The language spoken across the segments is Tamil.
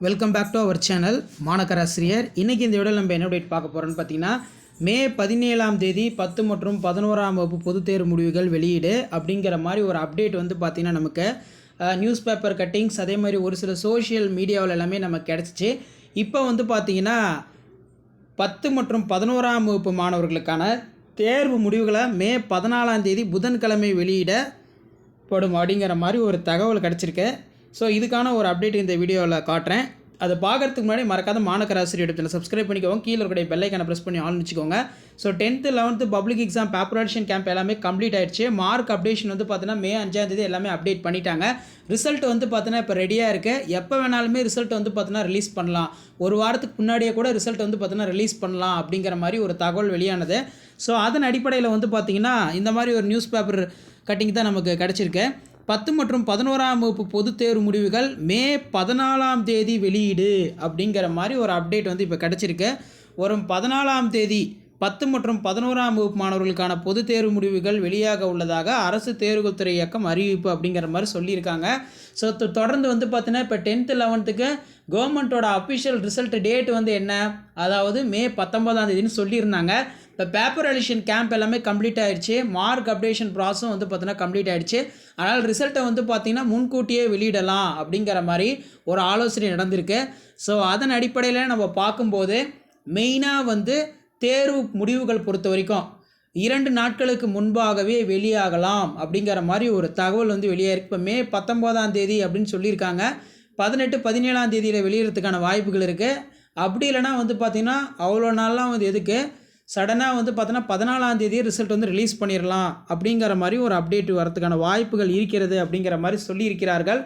Welcome back to our channel மாணக்கராசிரியர் இன்றைக்கி இந்த விடல் நம்ம என்ன அப்டேட் பார்க்க போகிறோன்னு பார்த்தீங்கன்னா மே பதினேழாம் தேதி பத்து மற்றும் பதினோராம் வகுப்பு பொதுத் தேர்வு முடிவுகள் வெளியீடு அப்படிங்கிற மாதிரி ஒரு அப்டேட் வந்து பார்த்திங்கன்னா நமக்கு நியூஸ் பேப்பர் கட்டிங்ஸ் அதே மாதிரி ஒரு சில சோஷியல் மீடியாவில் எல்லாமே நமக்கு கிடச்சிச்சு. இப்போ வந்து பார்த்திங்கன்னா பத்து மற்றும் பதினோராம் வகுப்பு மாணவர்களுக்கான தேர்வு முடிவுகளை மே பதினாலாம் தேதி புதன்கிழமை வெளியிடப்படும் அப்படிங்கிற மாதிரி ஒரு தகவல் கிடச்சிருக்கு. ஸோ இதுக்கான ஒரு அப்டேட் இந்த வீடியோவில் காட்டுறேன். அதை பார்க்குறதுக்கு முன்னாடி மறக்காத மாணக்கராசிரியர் இடத்துல சப்ஸ்கிரைப் பண்ணிக்கோங்க. கீழே இருக்கக்கூடிய பெல்லைக்கான ப்ரெஸ் பண்ணி ஆன் வச்சுக்கோங்க. So tenth eleventh public exam preparation camp எல்லாமே கம்ப்ளீட் ஆயிடுச்சு. மார்க் அப்டேஷன் வந்து பார்த்தீங்கன்னா மே அஞ்சாந்தேதி எல்லாமே அப்டேட் பண்ணிட்டாங்க. ரிசல்ட் வந்து பார்த்தீங்கன்னா இப்போ ரெடியாக இருக்குது எப்போ வேணாலுமே ரிசல்ட் வந்து பார்த்தீங்கன்னா ரிலீஸ் பண்ணலாம். ஒரு வாரத்துக்கு முன்னாடியே கூட ரிசல்ட் வந்து பார்த்தீங்கன்னா ரிலீஸ் பண்ணலாம் அப்படிங்கிற மாதிரி ஒரு தகவல் வெளியானது. ஸோ அதன் அடிப்படையில் வந்து பார்த்திங்கன்னா இந்த மாதிரி ஒரு நியூஸ் பேப்பர் கட்டிங் தான் நமக்கு கிடச்சிருக்கு. பத்து மற்றும் பதினோராம் வகுப்பு பொதுத் தேர்வு முடிவுகள் மே பதினாலாம் தேதி வெளியீடு அப்படிங்கிற மாதிரி ஒரு அப்டேட் வந்து இப்போ கிடச்சிருக்கு. வரும் பதினாலாம் தேதி பத்து மற்றும் பதினோராம் வகுப்பு மாணவர்களுக்கான பொது தேர்வு முடிவுகள் வெளியாக உள்ளதாக அரசு தேர்வுகள் துறை இயக்கம் அறிவிப்பு அப்படிங்கிற மாதிரி சொல்லியிருக்காங்க. ஸோ தொடர்ந்து வந்து பார்த்தீங்கன்னா இப்போ டென்த்து லெவன்த்துக்கு கவர்மெண்ட்டோட அஃபிஷியல் ரிசல்ட் டேட் வந்து என்ன? அதாவது மே பத்தொன்பதாம் தேதின்னு சொல்லியிருந்தாங்க. இப்போ பேப்பர் அடிஷன் கேம்ப் எல்லாமே கம்ப்ளீட் ஆயிடுச்சு மார்க் அப்டேஷன் ப்ராசஸும் வந்து பார்த்தீங்கன்னா கம்ப்ளீட் ஆயிடுச்சு அதனால் ரிசல்ட்டை வந்து பார்த்திங்கன்னா முன்கூட்டியே வெளியிடலாம் அப்படிங்கிற மாதிரி ஒரு ஆலோசனை நடந்திருக்கு. ஸோ அதன் அடிப்படையில் நம்ம பார்க்கும்போது மெயினாக வந்து தேர்வு முடிவுகள் பொறுத்த வரைக்கும் இரண்டு நாட்களுக்கு முன்பாகவே வெளியாகலாம் அப்படிங்கிற மாதிரி ஒரு தகவல் வந்து வெளியாயிருக்கு இப்போ மே பத்தொம்போதாம் தேதி அப்படின்னு சொல்லியிருக்காங்க. பதினெட்டு பதினேழாம் தேதியில் வெளியிடறதுக்கான வாய்ப்புகள் இருக்குது அப்படி இல்லைனா வந்து பார்த்திங்கன்னா அவ்வளோ நாள்லாம் வந்து எதுக்கு? சடனாக வந்து பார்த்தோன்னா பதினாலாம் தேதி ரிசல்ட் வந்து ரிலீஸ் பண்ணிடலாம் அப்படிங்கிற மாதிரி ஒரு அப்டேட் வரதுக்கான வாய்ப்புகள் இருக்கிறது அப்படிங்கிற மாதிரி சொல்லியிருக்கிறார்கள்.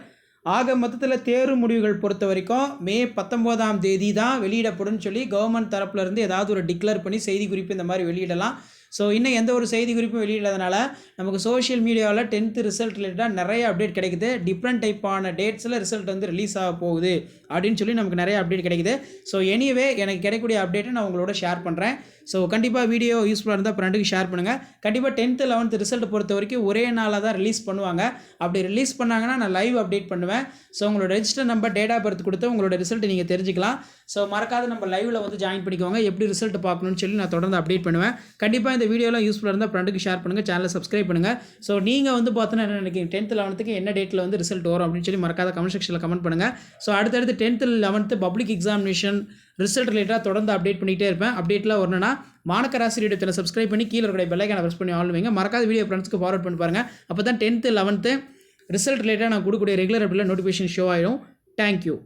ஆக மொத்தத்தில் தேர்வு முடிவுகள் பொறுத்த வரைக்கும் மே பத்தொம்போதாம் தேதி தான் வெளியிடப்படும் சொல்லி கவர்மெண்ட் தரப்புலேருந்து ஏதாவது ஒரு டிக்ளேர் பண்ணி செய்தி குறிப்பு இந்த மாதிரி வெளியிடலாம். ஸோ இன்னும் எந்த ஒரு செய்தி குறிப்பும் வெளியிடாதனால நமக்கு சோஷியல் மீடியாவில் டென்த்து ரிசல்ட் ரிலேட்டடாக நிறைய அப்டேட் கிடைக்குது. டிஃப்ரெண்ட் டைப்பான டேட்ஸில் ரிசல்ட் வந்து ரிலீஸ் ஆக போகுது அப்படின்னு சொல்லி நமக்கு நிறைய அப்டேட் கிடைக்குது. ஸோ எனிவே எனக்கு கிடைக்கக்கூடிய அப்டேட்டை நான் உங்களோட ஷேர் பண்ணுறேன் ஸோ கண்டிப்பாக வீடியோ யூஸ்ஃபுல்லாக இருந்தால் ஃப்ரெண்டுக்கு ஷேர் பண்ணுங்கள் கண்டிப்பாக டென்த்து லெவன்த்து ரிசல்ட் பொறுத்த வரைக்கும் ஒரே நாளாக தான் ரிலீஸ் பண்ணுவாங்க. அப்படி ரிலீஸ் பண்ணாங்கன்னா நான் லைவ் அப்டேட் பண்ணுவேன். ஸோ உங்களோட register number date of birth கொடுத்து உங்களோட ரிசல்ட் நீங்கள் தெரிஞ்சுக்கலாம். ஸோ மறக்காத நம்ம லைவில் வந்து ஜாயின் பண்ணிக்கோங்க. எப்படி ரிசல்ட் பார்க்கணும்னு சொல்லி நான் தொடர்ந்து அப்டேட் பண்ணுவேன். கண்டிப்பாக இந்த வீடியோலாம் யூஸ்ஃபுல்லாக இருந்தால் ஃப்ரெண்டுக்கு ஷேர் பண்ணுங்கள் சேனலை சப்ஸ்கிரைப் பண்ணுங்கள் ஸோ நீங்கள் வந்து பார்த்தோன்னா என்ன நினைக்கிறீங்க? டென்த்து லெவன்த்துக்கு என்ன டேட்டில் வந்து ரிசல்ட் வரும் அப்படின்னு சொல்லி மறக்காத கமெண்ட் செக்ஷனில் கமெண்ட் பண்ணுங்கள் ஸோ அடுத்தடுத்து tenth eleventh public examination result ரிலேட்டடாக தொடர்ந்து அப்டேட் பண்ணிகிட்டே இருப்பேன். அப்டேட்லாம் வரணும்னா மாணக்கராசிரியர் இடத்துல சப்ஸ்கிரைப் பண்ணி கீழே இருக்கிற பெல்லைக்கான ப்ரெஸ் பண்ணி ஆள் வைங்க. மறக்காத வீடியோ ஃப்ரெண்ட்ஸ்க்கு ஃபார்வர்ட் பண்ணி பாருங்கள் அப்போ தான் டென்த்து லெவன்த்து ரிசல்ட் ரிலேட்டடாக நான் கொடுக்கக்கூடிய ரெகுலர் அப்டேட்டில் நோட்டிஃபிகேஷன் ஷோ ஆகிடும் தேங்க்யூ